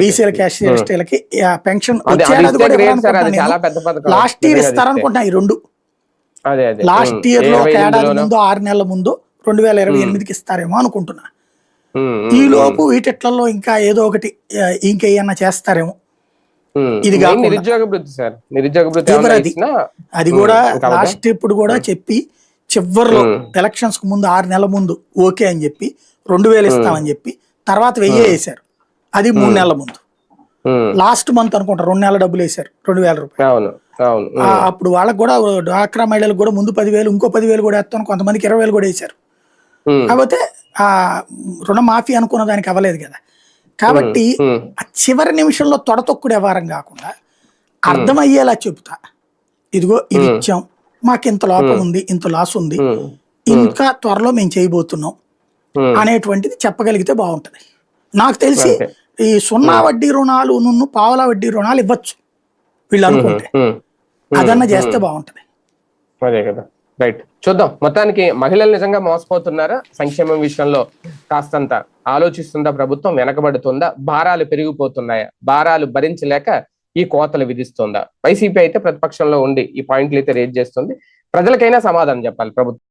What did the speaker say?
బీసీలకి ఎస్సీ ఎస్టీలకి pension last year. ఇస్తారనుకుంటున్నా ఈ రెండు. లాస్ట్ ఇయర్లో ఒక ఏడాది? ముందు ఆరు నెలల ముందు రెండు వేల ఇరవై ఎనిమిదికి ఇస్తారేమో అనుకుంటున్నా. ఈ లోపు వీటిట్లలో ఇంకా ఏదో ఒకటి ఇంకేమన్నా చేస్తారేమో. ఇది. నిరుద్యోగ వృత్తి సార్. నిరుద్యోగ వృత్తి తీవ్ర ఏమన్నా అది. కూడా? లాస్ట్ ఇప్పుడు కూడా చెప్పి చివరిలో. ఎలక్షన్స్కు ముందు ఆరు నెలల ముందు ఓకే అని చెప్పి రెండు వేలు ఇస్తామని చెప్పి తర్వాత వెయ్యి వేసారు అది మూడు నెలల ముందు. లాస్ట్ మంత్ అనుకుంటా రెండు నెలల డబ్బులు వేసారు రెండు వేల రూపాయలు. అప్పుడు వాళ్ళకి కూడా డ్వాక్రా మహిళలకు కూడా ముందు పదివేలు ఇంకో పదివేలు కూడా వేస్తాను కొంతమందికి ఇరవై వేలు కూడా వేశారు. కాకపోతే ఆ రుణమాఫీ అనుకున్న దానికి అవ్వలేదు కదా. కాబట్టి ఆ చివరి నిమిషంలో తొడతొక్కుడు వ్యవహారం కాకుండా అర్థమయ్యేలా చెబుతా. ఇదిగో ఇది ఇచ్చాం మాకు ఇంత లోపం ఉంది ఇంత లాస్ ఉంది ఇంకా త్వరలో మేము చేయబోతున్నాం అనేటువంటిది చెప్పగలిగితే బాగుంటది. నాకు తెలిసి. ఈ సున్నా వడ్డీ రుణాలు నున్ను పావలా వడ్డీ రుణాలు ఇవ్వచ్చు వీళ్ళు అనుకుంటే. అదన్నా చేస్తే బాగుంటది. అదే కదా. రైట్ చూద్దాం. మొత్తానికి మహిళలు నిజంగా మోసపోతున్నారా? సంక్షేమం విషయంలో కాస్తంత ఆలోచిస్తుందా ప్రభుత్వం? వెనకబడుతుందా? భారాలు పెరిగిపోతున్నాయా? భారాలు భరించలేక ఈ కోతలు విధిస్తుందా? వైసీపీ అయితే ప్రతిపక్షంలో ఉండి ఈ పాయింట్లు అయితే రేజ్ చేస్తుంది. ప్రజలకైనా సమాధానం చెప్పాలి ప్రభుత్వం.